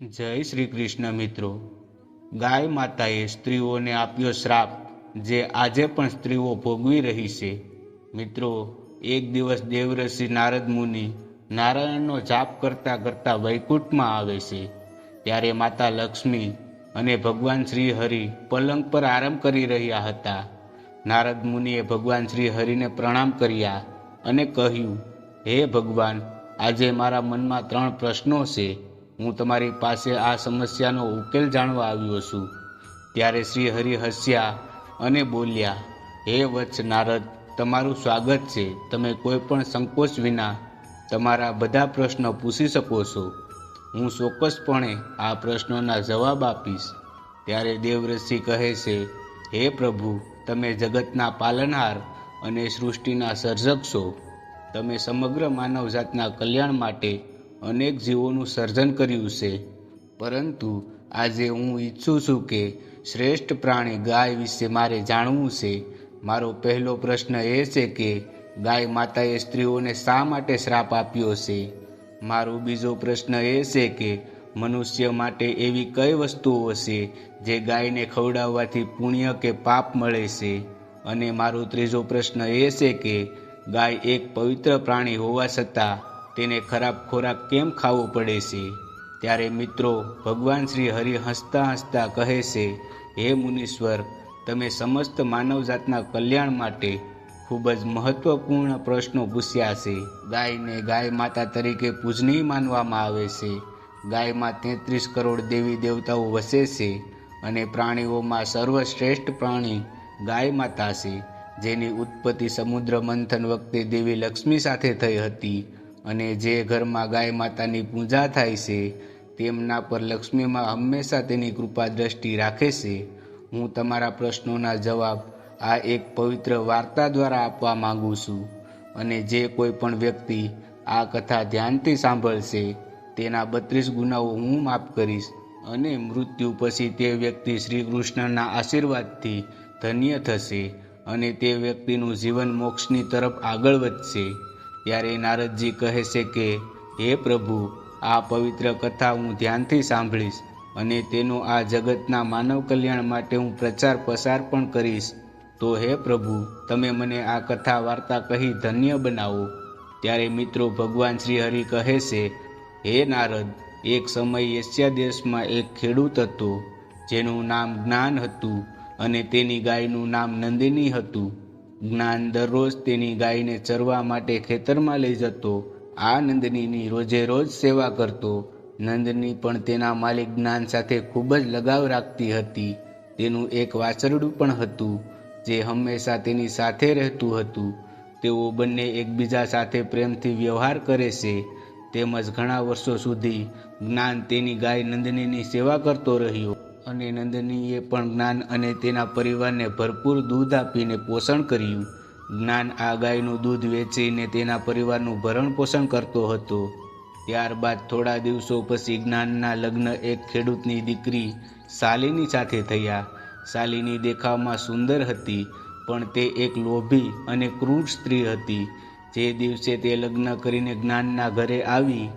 જય શ્રી કૃષ્ણ મિત્રો. ગાય માતાએ સ્ત્રીઓને આપ્યો શ્રાપ, જે આજે પણ સ્ત્રીઓ ભોગવી રહી છે. મિત્રો, એક દિવસ દેવરસિંહ નારદ મુનિ નારાયણનો જાપ કરતા કરતા વૈકુંઠમાં આવે છે. ત્યારે માતા લક્ષ્મી અને ભગવાન શ્રી હરિ પલંગ પર આરામ કરી રહ્યા હતા. નારદ મુનિએ ભગવાન શ્રી હરિને પ્રણામ કર્યા અને કહ્યું, હે ભગવાન, આજે મારા મનમાં ત્રણ પ્રશ્નો છે. હું તમારી પાસે આ સમસ્યાનો ઉકેલ જાણવા આવ્યો છું. ત્યારે શ્રી હરિ હસ્યા અને બોલ્યા, હે વત્સ નારદ, તમારું સ્વાગત છે. તમે કોઈ પણ સંકોચ વિના તમારા બધા પ્રશ્નો પૂછી શકો છો. હું ચોક્કસપણે આ પ્રશ્નોના જવાબ આપીશ. ત્યારે દેવરસિંહ કહે છે, હે પ્રભુ, તમે જગતના પાલનહાર અને સૃષ્ટિના સર્જક છો. તમે સમગ્ર માનવજાતના કલ્યાણ માટે અનેક જીવોનું સર્જન કર્યું છે. પરંતુ આજે હું ઈચ્છું છું કે શ્રેષ્ઠ પ્રાણી ગાય વિશે મારે જાણવું છે. મારો પહેલો પ્રશ્ન એ છે કે ગાય માતાએ સ્ત્રીઓને શા માટે શ્રાપ આપ્યો છે? મારો બીજો પ્રશ્ન એ છે કે મનુષ્ય માટે એવી કઈ વસ્તુઓ છે જે ગાયને ખવડાવવાથી પુણ્ય કે પાપ મળે છે? અને મારો ત્રીજો પ્રશ્ન એ છે કે ગાય એક પવિત્ર પ્રાણી હોવા છતાં તેને ખરાબ ખોરાક કેમ ખાવો પડે છે? ત્યારે મિત્રો, ભગવાન શ્રી હરિ હસતા હસતા કહે છે, હે મુનીશ્વર, તમે સમસ્ત માનવજાતના કલ્યાણ માટે ખૂબ જ મહત્વપૂર્ણ પ્રશ્નો પૂછ્યા છે. ગાયને ગાય માતા તરીકે પૂજનીય માનવામાં આવે છે. ગાયમાં તેત્રીસ કરોડ દેવી દેવતાઓ વસે છે અને પ્રાણીઓમાં સર્વશ્રેષ્ઠ પ્રાણી ગાય માતા છે. જેની ઉત્પત્તિ સમુદ્ર મંથન વખતે દેવી લક્ષ્મી સાથે થઈ હતી. અને જે ઘરમાં ગાય માતાની પૂજા થાય છે, તેમના પર લક્ષ્મીમાં હંમેશા તેની કૃપા દ્રષ્ટિ રાખે છે. હું તમારા પ્રશ્નોના જવાબ આ એક પવિત્ર વાર્તા દ્વારા આપવા માંગુ છું અને જે કોઈ પણ વ્યક્તિ આ કથા ધ્યાનથી સાંભળશે, તેના બત્રીસ ગુનાઓ હું માફ કરીશ અને મૃત્યુ પછી તે વ્યક્તિ શ્રી કૃષ્ણના આશીર્વાદથી ધન્ય થશે અને તે વ્યક્તિનું જીવન મોક્ષની તરફ આગળ વધશે. ત્યારે નારદજી કહે છે કે, હે પ્રભુ, આ પવિત્ર કથા હું ધ્યાનથી સાંભળીશ અને તેનો આ જગતના માનવ કલ્યાણ માટે હું પ્રચાર પસાર પણ કરીશ. તો હે પ્રભુ, તમે મને આ કથા વાર્તા કહી ધન્ય બનાવો. ત્યારે મિત્રો ભગવાન શ્રી હરિ કહે છે, હે નારદ, એક સમય એશિયા દેશમાં એક ખેડૂત હતો, જેનું નામ જ્ઞાન હતું અને તેની ગાયનું નામ નંદિની હતું. જ્ઞાન દરરોજ તેની ગાયને ચરવા માટે ખેતરમાં લઈ જતો, આ નંદનીની રોજે રોજ સેવા કરતો. નંદની પણ તેના માલિક જ્ઞાન સાથે ખૂબ જ લગાવ રાખતી હતી. તેનું એક વાછરડું પણ હતું, જે હંમેશા તેની સાથે રહેતું હતું. તેઓ બંને એકબીજા સાથે પ્રેમથી વ્યવહાર કરે છે. તેમજ ઘણા વર્ષો સુધી જ્ઞાન તેની ગાય નંદનીની સેવા કરતો રહ્યો. અને નંદનીએ પણ જ્ઞાન અને તેના પરિવારને ભરપૂર દૂધ આપીને પોષણ કર્યું. જ્ઞાન આ ગાયનું દૂધ વેચીને તેના પરિવારનું ભરણ પોષણ કરતો હતો. ત્યારબાદ થોડા દિવસો પછી જ્ઞાનના લગ્ન એક ખેડૂતની દીકરી શાલિની સાથે થયા. શાલિની દેખાવમાં સુંદર હતી, પણ તે એક લોભી અને ક્રૂર સ્ત્રી હતી. જે દિવસે તે લગ્ન કરીને જ્ઞાનના ઘરે આવી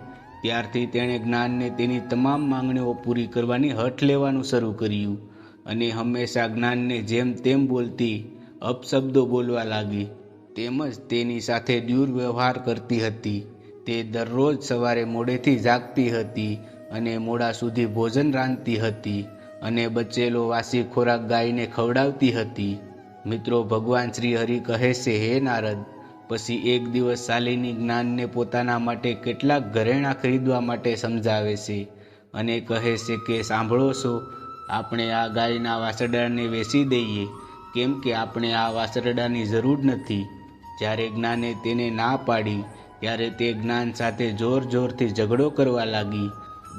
ત્યારથી તેણે જ્ઞાનને તેની તમામ માંગણીઓ પૂરી કરવાની હઠ લેવાનું શરૂ કર્યું અને હંમેશા જ્ઞાનને જેમ તેમ બોલતી, અપશબ્દો બોલવા લાગી. તેમજ તેની સાથે દુર્વ્યવહાર કરતી હતી. તે દરરોજ સવારે મોડેથી જાગતી હતી અને મોડા સુધી ભોજન રાંધતી હતી અને બચેલો વાસી ખોરાક ગાયને ખવડાવતી હતી. મિત્રો, ભગવાન શ્રી હરિ કહે છે, હે નારદ પછી એક દિવસ શાલિની જ્ઞાનને પોતાના માટે કેટલાક ઘરેણાં ખરીદવા માટે સમજાવે છે અને કહે છે કે, સાંભળો છો, આપણે આ ગાયના વાસરડાને વેચી દઈએ, કેમ કે આપણે આ વાસરડાની જરૂર નથી. જ્યારે જ્ઞાને તેને ના પાડી, ત્યારે તે જ્ઞાન સાથે જોર જોરથી ઝઘડો કરવા લાગી.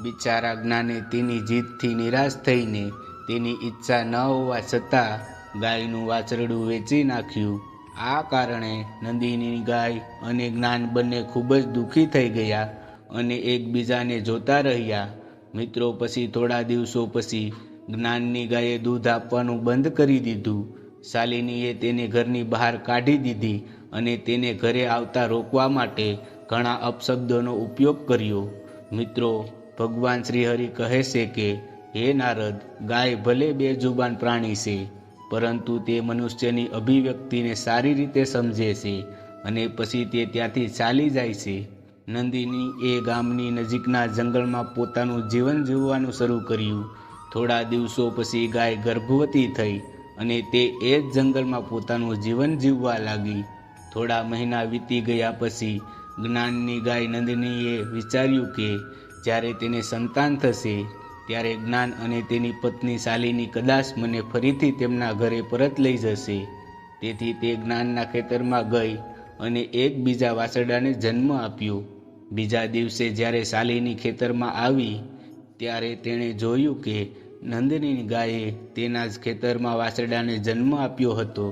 બિચારા જ્ઞાને તેની જીતથી નિરાશ થઈને તેની ઈચ્છા ન હોવા છતાં ગાયનું વાછરડું વેચી નાખ્યું. આ કારણે નંદિની ગાય અને જ્ઞાન બંને ખૂબ જ દુઃખી થઈ ગયા અને એકબીજાને જોતા રહ્યા. મિત્રો પછી થોડા દિવસો પછી જ્ઞાનની ગાયે દૂધ આપવાનું બંધ કરી દીધું. શાલિનીએ તેને ઘરની બહાર કાઢી દીધી અને તેને ઘરે આવતા રોકવા માટે ઘણા અપશબ્દોનો ઉપયોગ કર્યો. મિત્રો, ભગવાન શ્રીહરિ કહે છે કે, હે નારદ, ગાય ભલે બે જુબાન પ્રાણી છે પરંતુ તે મનુષ્યની અભિવ્યક્તિને સારી રીતે સમજે છે અને પછી તે ત્યાંથી ચાલી જાય છે. નંદિની એ ગામની નજીકના જંગલમાં પોતાનું જીવન જીવવાનું શરૂ કર્યું. થોડા દિવસો પછી ગાય ગર્ભવતી થઈ અને તે એ જ જંગલમાં પોતાનું જીવન જીવવા લાગી. થોડા મહિના વીતી ગયા પછી જ્ઞાનની ગાય નંદિનીએ વિચાર્યું કે જ્યારે તેને સંતાન થશે ત્યારે જ્ઞાન અને તેની પત્ની શાલિની કદાચ મને ફરીથી તેમના ઘરે પરત લઈ જશે. તેથી તે જ્ઞાનના ખેતરમાં ગઈ અને એક બીજા વાસરડાને જન્મ આપ્યો. બીજા દિવસે જ્યારે શાલિની ખેતરમાં આવી, ત્યારે તેણે જોયું કે નંદિની ગાયે તેના જ ખેતરમાં વાસરડાને જન્મ આપ્યો હતો.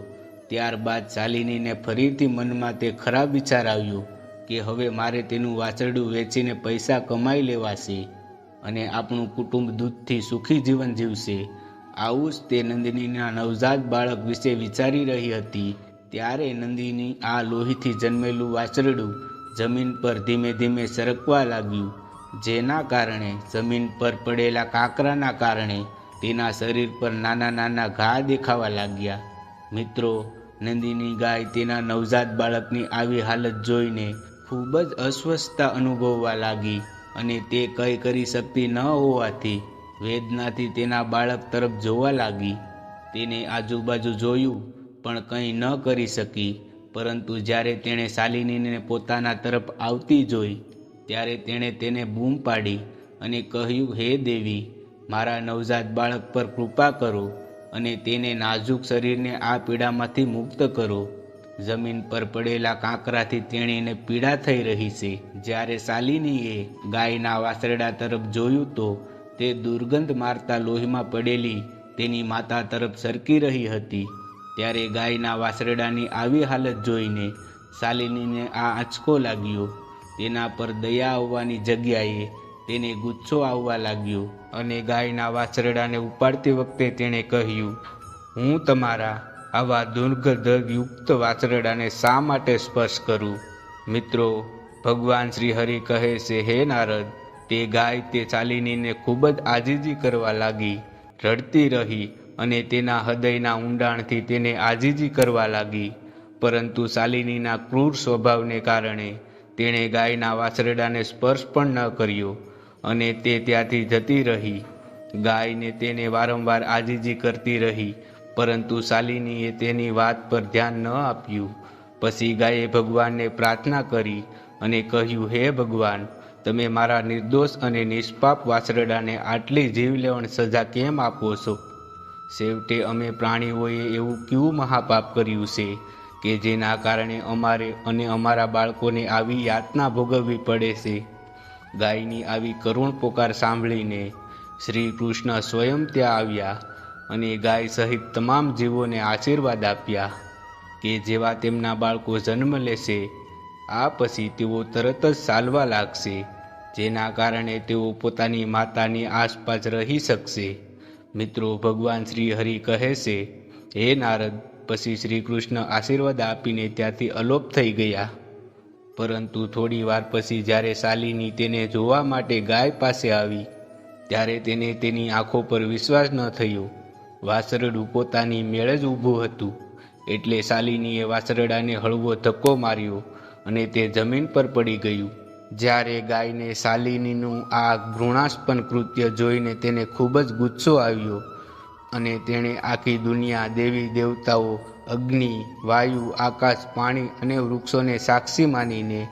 ત્યારબાદ શાલિનીને ફરીથી મનમાં તે ખરાબ વિચાર આવ્યો કે હવે મારે તેનું વાછરડું વેચીને પૈસા કમાઈ લેવાશે. અને આપણું કુટુંબ દૂધથી સુખી જીવન જીવશે. આવું જ તે નંદિનીના નવજાત બાળક વિશે વિચારી રહી હતી. ત્યારે નંદિની આ લોહીથી જન્મેલું વાછરડું જમીન પર ધીમે ધીમે સરકવા લાગ્યું. જેના કારણે જમીન પર પડેલા કાંકરાના કારણે તેના શરીર પર નાના નાના ઘા દેખાવા લાગ્યા. મિત્રો, નંદિની ગાય તેના નવજાત બાળકની આવી હાલત જોઈને ખૂબ જ અસ્વસ્થતા અનુભવવા લાગી. અને તે કંઈ કરી શકતી ન હોવાથી વેદનાથી તેના બાળક તરફ જોવા લાગી. તેને આજુબાજુ જોયું, પણ કંઈ ન કરી શકી. પરંતુ જ્યારે તેણે શાલિનીને પોતાના તરફ આવતી જોઈ, ત્યારે તેણે તેને બૂમ પાડી અને કહ્યું, હે દેવી, મારા નવજાત બાળક પર કૃપા કરો અને તેને નાજુક શરીરને આ પીડામાંથી મુક્ત કરો. જમીન પર પડેલા કાંકરાથી તેણીને પીડા થઈ રહી છે. જ્યારે શાલિનીએ ગાયના વાસરડા તરફ જોયું તો તે દુર્ગંધ મારતા લોહીમાં પડેલી તેની માતા તરફ સરકી રહી હતી. ત્યારે ગાયના વાસરડાની આવી હાલત જોઈને શાલિનીને આ આંચકો લાગ્યો. તેના પર દયા આવવાની જગ્યાએ તેને ગુચ્છો આવવા લાગ્યો અને ગાયના વાછરડાને ઉપાડતી વખતે તેણે કહ્યું, હું તમારા આવા દુર્ગંધયુક્ત વાછરડાને શા માટે સ્પર્શ કરું? મિત્રો, ભગવાન શ્રી હરિ કહે છે, હે નારદ, તે ગાય તે ચાલીનીને ખૂબ જ આજીજી કરવા લાગી, રડતી રહી અને તેના હૃદયના ઊંડાણથી તેને આજીજી કરવા લાગી. પરંતુ શાલિનીના ક્રૂર સ્વભાવને કારણે તેણે ગાયના વાછરડાને સ્પર્શ પણ ન કર્યો અને તે ત્યાંથી જતી રહી. ગાયને તેને વારંવાર આજીજી કરતી રહી પરંતુ શાલિનીએ તેની વાત પર ધ્યાન ન આપ્યું. પછી ગાયે ભગવાનને પ્રાર્થના કરી અને કહ્યું, હે ભગવાન, તમે મારા નિર્દોષ અને નિષ્પાપ વાછરડાને આટલી જીવલેવણ સજા કેમ આપો છો? છેવટે અમે પ્રાણીઓએ એવું કેવું મહાપાપ કર્યું છે કે જેના કારણે અમારે અને અમારા બાળકોને આવી યાતના ભોગવવી પડે છે? ગાયની આવી કરુણ પોકાર સાંભળીને શ્રી કૃષ્ણ સ્વયં ત્યાં આવ્યા. અને ગાય સહિત તમામ જીવોને આશીર્વાદ આપ્યા કે જેવા તેમના બાળકો જન્મ લેશે, આ પછી તેઓ તરત જ ચાલવા લાગશે, જેના કારણે તેઓ પોતાની માતાની આસપાસ રહી શકશે. મિત્રો, ભગવાન શ્રી હરિ કહે છે, હે નારદ, પછી શ્રી કૃષ્ણ આશીર્વાદ આપીને ત્યાંથી અલોપ થઈ ગયા. પરંતુ થોડી વાર પછી જ્યારે શાલિની તેને જોવા માટે ગાય પાસે આવી, ત્યારે તેને તેની આંખો પર વિશ્વાસ ન થયો. વાસરડું પોતાની મેળ જ ઊભું હતું. એટલે શાલિનીએ વાસરડાને હળવો ધક્કો માર્યો અને તે જમીન પર પડી ગયું. જ્યારે ગાયને શાલિનીનું આ ઘૃણાસ્પન કૃત્ય જોઈને તેને ખૂબ જ ગુસ્સો આવ્યો અને તેણે આખી દુનિયા દેવી દેવતાઓ, અગ્નિ, વાયુ, આકાશ, પાણી અને વૃક્ષોને સાક્ષી માનીને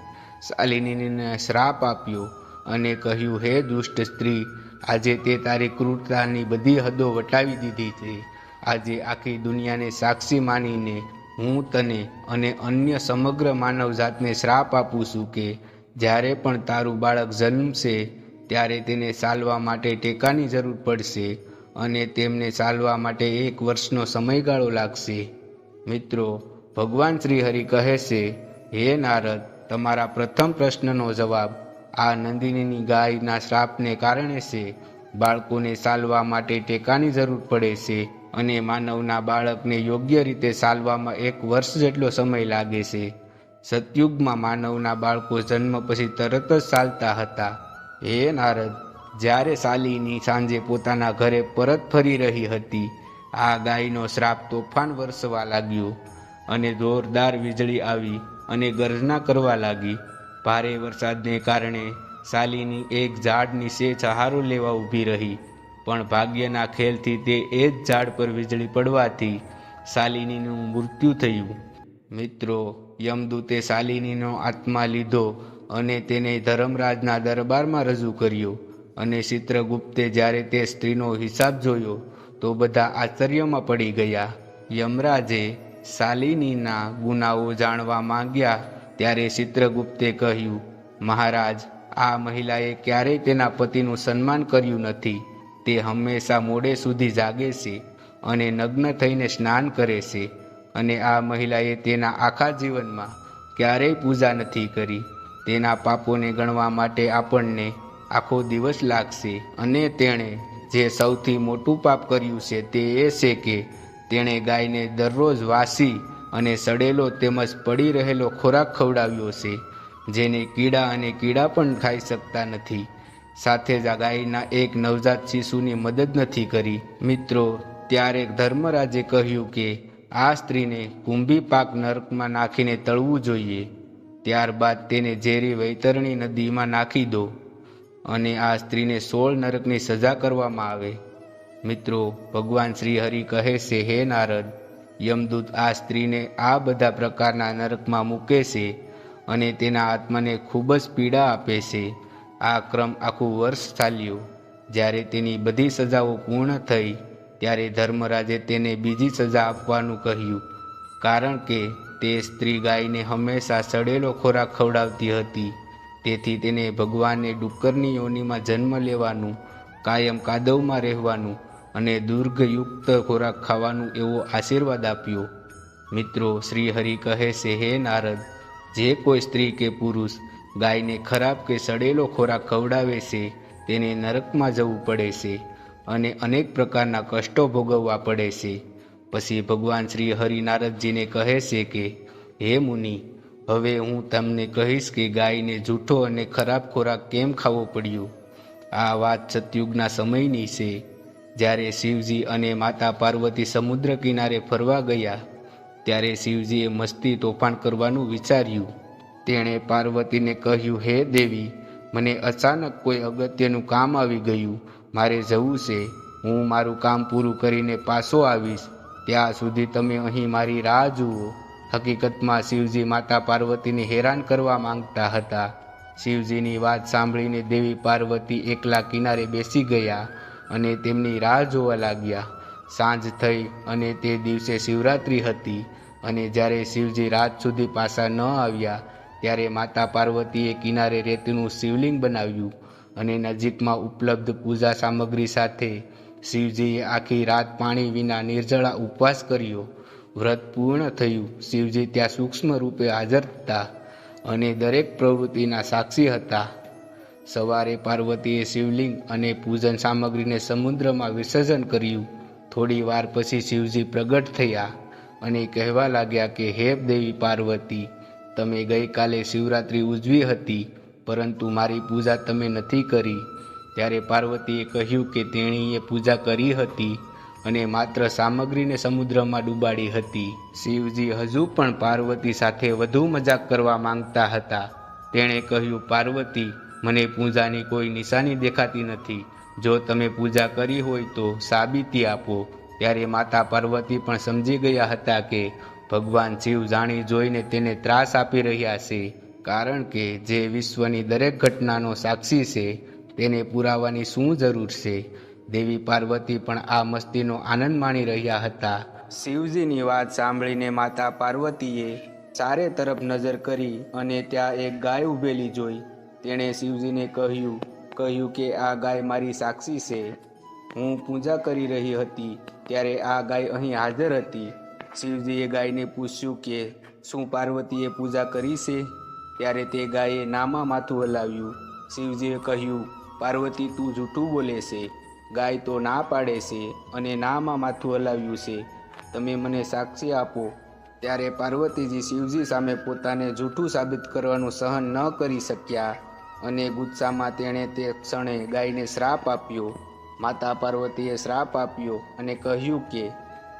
શાલિનીને શ્રાપ આપ્યો અને કહ્યું, હે દુષ્ટ સ્ત્રી આજે તે તારી ક્રૂરતાની બધી હદો વટાવી દીધી છે. આજે આખી દુનિયાને સાક્ષી માનીને હું તને અને અન્ય સમગ્ર માનવજાતને શ્રાપ આપું છું કે જ્યારે પણ તારું બાળક જન્મશે, ત્યારે તેને ચાલવા માટે ટેકાની જરૂર પડશે અને તેમને ચાલવા માટે એક વર્ષનો સમયગાળો લાગશે. મિત્રો, ભગવાન શ્રી હરિ કહે છે, હે નારદ, તમારા પ્રથમ પ્રશ્નનો જવાબ આ નંદિનીની ગાયના શ્રાપને કારણે છે. બાળકોને ચાલવા માટે ટેકાની જરૂર પડે છે અને માનવના બાળકને યોગ્ય રીતે ચાલવામાં એક વર્ષ જેટલો સમય લાગે છે. સતયુગમાં માનવના બાળકો જન્મ પછી તરત જ ચાલતા હતા. હે નારદ, જ્યારે સાલીની સાંજે પોતાના ઘરે પરત ફરી રહી હતી, આ ગાયનો શ્રાપ તોફાન વરસવા લાગ્યો અને જોરદાર વીજળી આવી અને ગર્જના કરવા લાગી. ભારે વરસાદને કારણે શાલિની એક ઝાડ સે સહારો લેવા ઊભી રહી. પણ ભાગ્યના ખેલથી તે એ જ ઝાડ પર વીજળી પડવાથી શાલિનીનું મૃત્યુ થયું. મિત્રો, યમદૂતે શાલિનીનો આત્મા લીધો અને તેને ધર્મરાજના દરબારમાં રજૂ કર્યો અને ચિત્રગુપ્તે જ્યારે તે સ્ત્રીનો હિસાબ જોયો, તો બધા આશ્ચર્યમાં પડી ગયા. યમરાજે શાલિનીના ગુનાઓ જાણવા માંગ્યા ત્યારે ચિત્રગુપ્તે કહ્યું, મહારાજ, આ મહિલાએ ક્યારેય તેના પતિનું સન્માન કર્યું નથી. તે હંમેશા મોડે સુધી જાગે છે અને નગ્ન થઈને સ્નાન કરે છે અને આ મહિલાએ તેના આખા જીવનમાં ક્યારેય પૂજા નથી કરી. તેના પાપોને ગણવા માટે આપણને આખો દિવસ લાગશે અને તેણે જે સૌથી મોટું પાપ કર્યું છે તે એ છે કે તેણે ગાયને દરરોજ વાસી અને સડેલો તેમજ પડી રહેલો ખોરાક ખવડાવ્યો છે, જેને કીડા અને કીડા પણ ખાઈ શકતા નથી. સાથે જ આ ગાયના એક નવજાત શિશુની મદદ નથી કરી. મિત્રો, ત્યારે ધર્મરાજે કહ્યું કે, આ સ્ત્રીને કુંભી પાક નરકમાં નાખીને તળવું જોઈએ. ત્યારબાદ તેને ઝેરી વૈતરણી નદીમાં નાખી દો અને આ સ્ત્રીને સોળ નરકની સજા કરવામાં આવે. મિત્રો, ભગવાન શ્રી હરિ કહે છે, હે નારદ યમદૂત આ સ્ત્રીને આ બધા પ્રકારના નરકમાં મૂકે છે અને તેના આત્માને ખૂબ જ પીડા આપે છે. આ ક્રમ આખું વર્ષ ચાલ્યો. જ્યારે તેની બધી સજાઓ પૂર્ણ થઈ, ત્યારે ધર્મરાજે તેને બીજી સજા આપવાનું કહ્યું. કારણ કે તે સ્ત્રી ગાયને હંમેશા સડેલો ખોરાક ખવડાવતી હતી. તેથી તેને ભગવાને ડુક્કરની યોનિમાં જન્મ લેવાનું, કાયમ કાદવમાં રહેવાનું અને દુર્ગયુક્ત ખોરાક ખાવાનું એવો આશીર્વાદ આપ્યો. મિત્રો શ્રી હરિ કહે છે, હે નારદ, જે કોઈ સ્ત્રી કે પુરુષ ગાયને ખરાબ કે સડેલો ખોરાક ખવડાવે છે, તેને નરકમાં જવું પડે છે અને અનેક પ્રકારના કષ્ટો ભોગવવા પડે છે. પછી ભગવાન શ્રી હરિ નારદજીને કહે છે કે, હે મુનિ, હવે હું તમને કહીશ કે ગાયને જૂઠો અને ખરાબ ખોરાક કેમ ખાવો પડ્યો? આ વાત સતયુગના સમયની છે. જ્યારે શિવજી અને માતા પાર્વતી સમુદ્ર કિનારે ફરવા ગયા, ત્યારે શિવજીએ મસ્તી તોફાન કરવાનું વિચાર્યું. તેણે પાર્વતીને કહ્યું, હે દેવી, મને અચાનક કોઈ અગત્યનું કામ આવી ગયું. મારે જવું છે. હું મારું કામ પૂરું કરીને પાછો આવીશ. ત્યાં સુધી તમે અહીં મારી રાહ જુઓ. હકીકતમાં શિવજી માતા પાર્વતીને હેરાન કરવા માંગતા હતા. શિવજીની વાત સાંભળીને દેવી પાર્વતી એકલા કિનારે બેસી ગયા. અને તેમની રાહ જોવા લાગ્યા. સાંજ થઈ અને તે દિવસે શિવરાત્રિ હતી અને જ્યારે શિવજી રાત સુધી પાછા ન આવ્યા, ત્યારે માતા પાર્વતીએ કિનારે રેતીનું શિવલિંગ બનાવ્યું અને નજીકમાં ઉપલબ્ધ પૂજા સામગ્રી સાથે શિવજીએ આખી રાત પાણી વિના નિર્જળા ઉપવાસ કર્યો. વ્રત પૂર્ણ થયું. શિવજી ત્યાં સૂક્ષ્મ રૂપે હાજર હતા અને દરેક પ્રવૃત્તિના સાક્ષી હતા. સવારે પાર્વતીએ શિવલિંગ અને પૂજન સામગ્રીને સમુદ્રમાં વિસર્જન કર્યું. થોડી વાર પછી શિવજી પ્રગટ થયા અને કહેવા લાગ્યા કે, હે દેવી પાર્વતી, તમે ગઈકાલે શિવરાત્રિ ઉજવી હતી, પરંતુ મારી પૂજા તમે નથી કરી. ત્યારે પાર્વતીએ કહ્યું કે, તેણીએ પૂજા કરી હતી અને માત્ર સામગ્રીને સમુદ્રમાં ડૂબાડી હતી. શિવજી હજુ પણ પાર્વતી સાથે વધુ મજાક કરવા માંગતા હતા. તેણે કહ્યું, પાર્વતી મને પૂજાની કોઈ નિશાની દેખાતી નથી. જો તમે પૂજા કરી હોય તો સાબિતી આપો. ત્યારે માતા પાર્વતી પણ સમજી ગયા હતા કે ભગવાન શિવ જાણી જોઈને તેને ત્રાસ આપી રહ્યા છે. કારણ કે જે વિશ્વની દરેક ઘટનાનો સાક્ષી છે, તેને પુરાવાની શું જરૂર છે? દેવી પાર્વતી પણ આ મસ્તીનો આનંદ માણી રહ્યા હતા. શિવજીની વાત સાંભળીને માતા પાર્વતીએ ચારે તરફ નજર કરી અને ત્યાં એક ગાય ઉભેલી જોઈ. તેણે શિવજીને કહ્યું કહ્યું કે આ ગાય મારી સાક્ષી છે. હું પૂજા કરી રહી હતી ત્યારે આ ગાય અહીં હાજર હતી. શિવજીએ ગાયને પૂછ્યું કે, શું પાર્વતીએ પૂજા કરી છે? ત્યારે તે ગાયે નામાં માથું હલાવ્યું. શિવજીએ કહ્યું, પાર્વતી, તું જૂઠું બોલે છે. ગાય તો ના પાડે છે અને નામાં માથું હલાવ્યું છે. તમે મને સાક્ષી આપો. ત્યારે પાર્વતીજી શિવજી સામે પોતાને જૂઠું સાબિત કરવાનું સહન ન કરી શક્યા. અને ગુસ્સામાં તેણે તે ક્ષણે ગાયને શ્રાપ આપ્યો. માતા પાર્વતીએ શ્રાપ આપ્યો અને કહ્યું કે,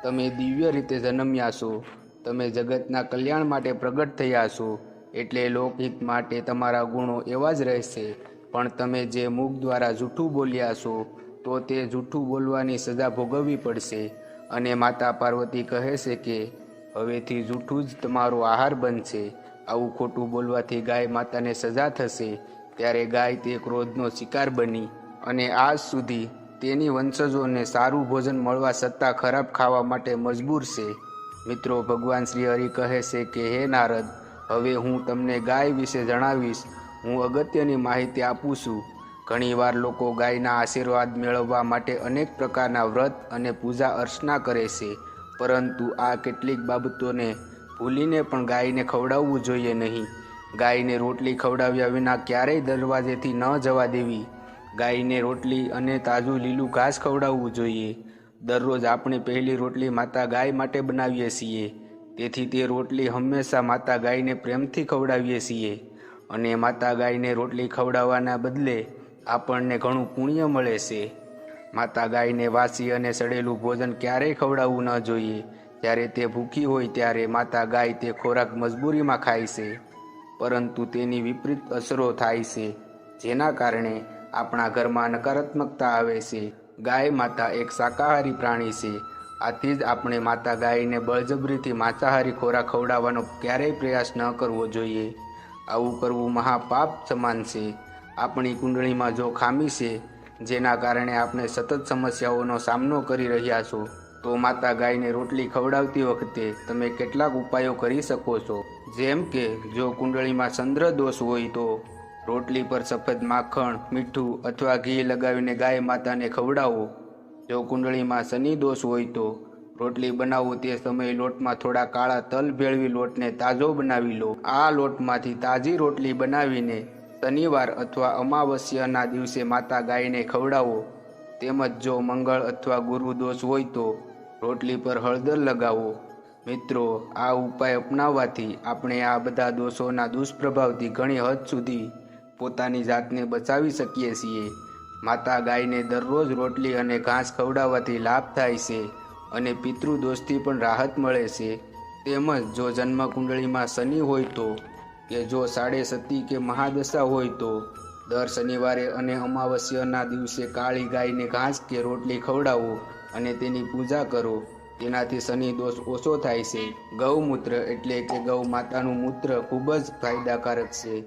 તમે દિવ્ય રીતે જન્મ્યા છો. તમે જગતના કલ્યાણ માટે પ્રગટ થયા છો. એટલે લોકહિત માટે તમારા ગુણો એવા જ રહેશે. પણ તમે જે મુખ દ્વારા જૂઠું બોલ્યા છો, તો તે જૂઠું બોલવાની સજા ભોગવવી પડશે. અને માતા પાર્વતી કહે છે કે, હવેથી જૂઠું જ તમારો આહાર બનશે. આવું ખોટું બોલવાથી ગાય માતાને સજા થશે. ત્યારે ગાય તે ક્રોધનો શિકાર બની અને આજ સુધી તેની વંશજોને સારું ભોજન મળવા છતાં ખરાબ ખાવા માટે મજબૂર છે. મિત્રો, ભગવાન શ્રી હરિ કહે છે કે, હે નારદ, હવે હું તમને ગાય વિશે જણાવીશ. હું અગત્યની માહિતી આપું છું. ઘણીવાર લોકો ગાયના આશીર્વાદ મેળવવા માટે અનેક પ્રકારના વ્રત અને પૂજા અર્ચના કરે છે. પરંતુ આ કેટલીક બાબતોને ભૂલીને પણ ગાયને ખવડાવવું જોઈએ નહીં. ગાયને રોટલી ખવડાવ્યા વિના ક્યારેય દરવાજેથી ન જવા દેવી. ગાયને રોટલી અને તાજું લીલું ઘાસ ખવડાવવું જોઈએ. દરરોજ આપણે પહેલી રોટલી માતા ગાય માટે બનાવીએ છીએ. તેથી તે રોટલી હંમેશા માતા ગાયને પ્રેમથી ખવડાવીએ છીએ. અને માતા ગાયને રોટલી ખવડાવવાના બદલે આપણને ઘણું પુણ્ય મળે છે. માતા ગાયને વાસી અને સડેલું ભોજન ક્યારેય ખવડાવવું ન જોઈએ. જ્યારે તે ભૂખી હોય ત્યારે માતા ગાય તે ખોરાક મજબૂરીમાં ખાય છે. પરંતુ તેની વિપરીત અસરો થાય છે, જેના કારણે આપણા ઘરમાં નકારાત્મકતા આવે છે. ગાય માતા એક શાકાહારી પ્રાણી છે. આથી જ આપણે માતા ગાયને બળજબરીથી માંસાહારી ખોરાક ખવડાવવાનો ક્યારેય પ્રયાસ ન કરવો જોઈએ. આવું કરવું મહાપાપ સમાન છે. આપણી કુંડળીમાં જો ખામી છે, જેના કારણે આપણે સતત સમસ્યાઓનો સામનો કરી રહ્યા છો તો માતા ગાયને રોટલી ખવડાવતી વખતે તમે કેટલાક ઉપાયો કરી શકો છો? જેમ કે, જો કુંડળીમાં ચંદ્ર દોષ હોય તો રોટલી પર સફેદ માખણ, મીઠું અથવા ઘી લગાવીને ગાય માતાને ખવડાવો. જો કુંડળીમાં શનિ દોષ હોય તો રોટલી બનાવો તે સમયે લોટમાં થોડા કાળા તલ ભેળવી લોટને તાજો બનાવી લો. આ લોટમાંથી તાજી રોટલી બનાવીને શનિવાર અથવા અમાવસ્યાના દિવસે માતા ગાયને ખવડાવો. તેમજ જો મંગળ અથવા ગુરુ દોષ હોય તો રોટલી પર હળદર લગાવો. મિત્રો, આ ઉપાય અપનાવવાથી આપણે આ બધા દોષોના દુષ્પ્રભાવથી ઘણી હદ સુધી પોતાની જાતને બચાવી શકીએ છીએ. માતા ગાયને દરરોજ રોટલી અને ઘાસ ખવડાવવાથી લાભ થાય છે અને પિતૃદોષથી પણ રાહત મળે છે. તેમજ જો જન્મકુંડળીમાં શનિ હોય તો કે જો સાડે સતી કે મહાદશા હોય તો દર શનિવારે અને અમાવસ્યાના દિવસે કાળી ગાયને ઘાસ કે રોટલી ખવડાવો. અને તેની પૂજા કરો. તેનાથી શનિ દોષ ઓછો થાય છે. ગૌમૂત્ર એટલે કે ગૌ માતાનું મૂત્ર ખૂબ જ ફાયદાકારક છે.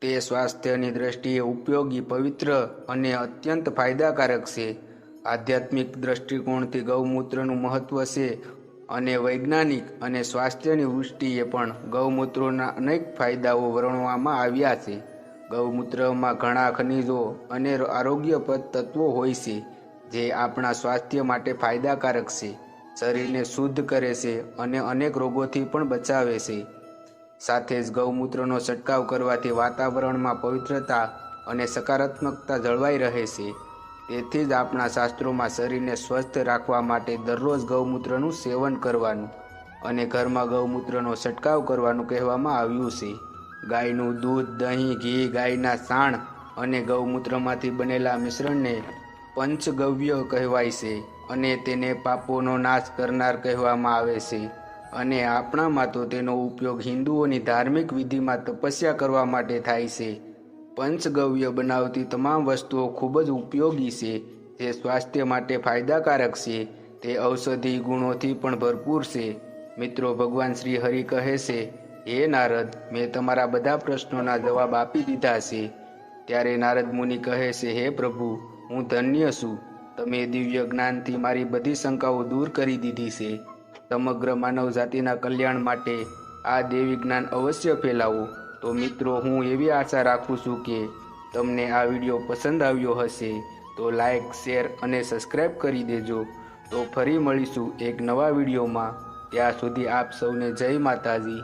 તે સ્વાસ્થ્યની દ્રષ્ટિએ ઉપયોગી, પવિત્ર અને અત્યંત ફાયદાકારક છે. આધ્યાત્મિક દ્રષ્ટિકોણથી ગૌમૂત્રનું મહત્વ છે અને વૈજ્ઞાનિક અને સ્વાસ્થ્યની દૃષ્ટિએ પણ ગૌમૂત્રોના અનેક ફાયદાઓ વર્ણવવામાં આવ્યા છે. ગૌમૂત્રમાં ઘણા ખનિજો અને આરોગ્યપ્રદ તત્વો હોય છે. જે આપણા સ્વાસ્થ્ય માટે ફાયદાકારક છે, શરીરને શુદ્ધ કરે છે અને અનેક રોગોથી પણ બચાવે છે. સાથે જ ગૌમૂત્રનો છંટકાવ કરવાથી વાતાવરણમાં પવિત્રતા અને સકારાત્મકતા જળવાઈ રહે છે. તેથી જ આપણા શાસ્ત્રોમાં શરીરને સ્વસ્થ રાખવા માટે દરરોજ ગૌમૂત્રનું સેવન કરવાનું અને ઘરમાં ગૌમૂત્રનો છંટકાવ કરવાનું કહેવામાં આવ્યું છે. ગાયનું દૂધ, દહીં, ઘી, ગાયના સાણ અને ગૌમૂત્રમાંથી બનેલા મિશ્રણને પંચગવ્ય કહેવાય છે અને તેને પાપોનો નાશ કરનાર કહેવામાં આવે છે. અને આપણામાં તો તેનો ઉપયોગ હિન્દુઓની ધાર્મિક વિધિમાં તપસ્યા કરવા માટે થાય છે. પંચગવ્ય બનાવતી તમામ વસ્તુઓ ખૂબ જ ઉપયોગી છે. જે સ્વાસ્થ્ય માટે ફાયદાકારક છે. તે ઔષધિ ગુણોથી પણ ભરપૂર છે. મિત્રો, ભગવાન શ્રી હરિ કહે છે, હે નારદ, મેં તમારા બધા પ્રશ્નોના જવાબ આપી દીધા છે. ત્યારે નારદ મુનિ કહે છે, હે પ્રભુ હું ધન્ય છું. તમે દિવ્ય જ્ઞાનથી મારી બધી શંકાઓ દૂર કરી દીધી છે. સમગ્ર માનવ જાતિના કલ્યાણ માટે આ દેવી જ્ઞાન અવશ્ય ફેલાવો. તો મિત્રો, હું એવી આશા રાખું છું કે તમને આ વીડિયો પસંદ આવ્યો હશે. તો લાઈક, શેર અને સબસ્ક્રાઈબ કરી દેજો. તો ફરી મળીશું એક નવા વિડીયોમાં. ત્યાં સુધી આપ સૌને જય માતાજી.